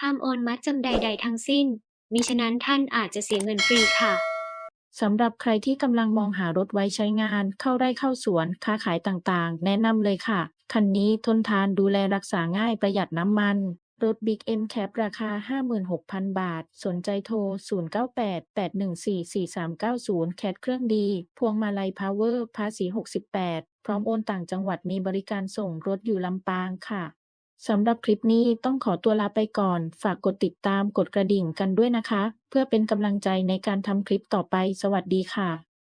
ห้ามโอนมัดจำใด ๆ ทั้งสิ้น มิฉะนั้นท่านอาจจะเสียเงินฟรีค่ะ สำหรับใครที่กำลังมองหารถไว้ใช้งาน เข้าไร่เข้าสวน ค้าขายต่างๆ แนะนำเลยค่ะ คันนี้ทนทานดูแลรักษาง่ายประหยัดน้ำมัน รถ Big M Cap ราคา 56,000 บาท สนใจโทร 0988144390 แคทเครื่องดี พวงมาลัยพาวเวอร์ภาษี 68 พร้อมโอนต่างจังหวัดมีบริการส่งรถอยู่ลำปางค่ะ สำหรับคลิปนี้ต้องขอตัวลาไปก่อน ฝากกดติดตามกดกระดิ่งกันด้วยนะคะ เพื่อเป็นกำลังใจในการทำคลิปต่อไป สวัสดีค่ะ